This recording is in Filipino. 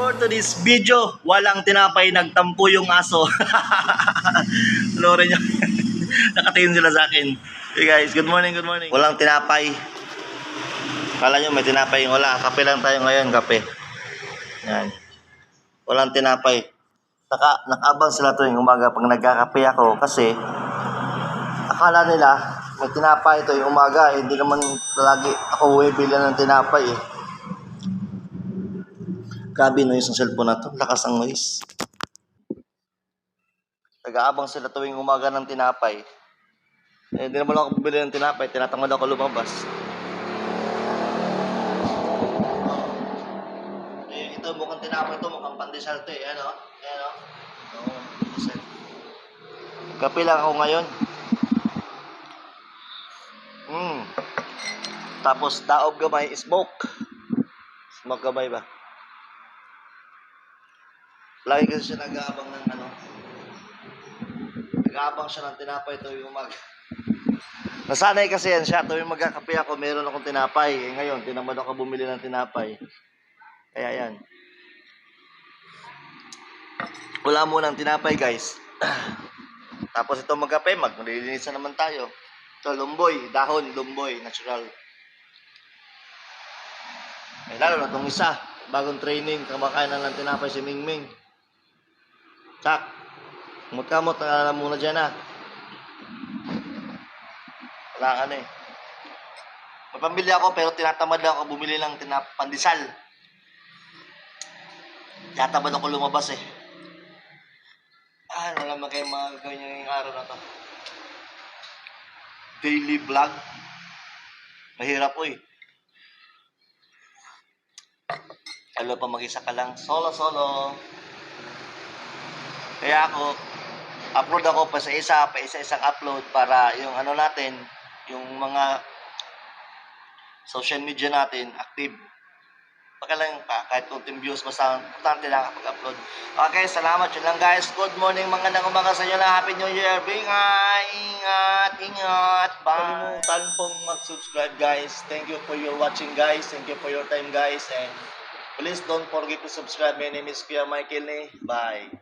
for today's video, walang tinapay, nagtampo yung aso. Lore nyo. Nakatingin sila sa akin. Hey guys, good morning, good morning. Walang tinapay. Kala nyo may tinapay. Wala, kape lang tayo ngayon, kape. Yan. Walang tinapay. Naka, nakaabang sila tuwing umaga pag nagkakape ako kasi akala nila may tinapay ito yung umaga. Hindi naman lagi ako bumibili ng tinapay eh. Grabe no yung cellphone na to. Lakas ang noise. Nag-aabang sila tuwing umaga ng tinapay. Eh, hindi naman ako bumili ng tinapay. Tinatamad ako lumabas. Eh, ito mukhang tinapay ito. Mukhang pandesal to eh. Ano? Ano? Oo. pandesal. Lang ako ngayon. Hmm. Tapos daob gamay, smoke. Smoke gamay ba? Lagi kasi siya nag-aabang ng ano. Nag-aabang siya ng tinapay tuwing umaga. Nasanay kasi yan siya. Tuwing magkakape ako, meron akong tinapay. Eh, ngayon, tinamad ako bumili ng tinapay. Kaya yan. Wala mo ng tinapay, guys. Tapos ito magkape, maglilinisan naman tayo. Ito, lumboy. Dahon, lumboy. Natural. Eh, lalo na itong isa. Bagong training. Kamakain na ng tinapay si Mingming. Chak. Kamot-kamot na lang muna dyan ah. Wala ka na eh. May pambili ako pero tinatamad ako bumili ng tinap pandesal. Tinatamad ako lumabas eh. Ah, ano naman kayo mga gagawin nyo ngayong araw na to. Daily vlog. Mahirap po eh. Lalo pa mag-isa ka lang. Solo-solo. Kaya ako, upload ako pa sa isa, pa isa-isang upload para yung ano natin, yung mga social media natin, active. Baka lang pa, kahit kunting views, basta importante lang kapag upload. Okay, salamat. Yun lang guys. Good morning, mga nang umaga sa inyo na. Happy New Year. Bingay! Ingat! Ingat! Bye! Kalimutan pong mag-subscribe guys. Thank you for your watching guys. Thank you for your time guys. And please don't forget to subscribe. My name is Kuya Michael. Bye!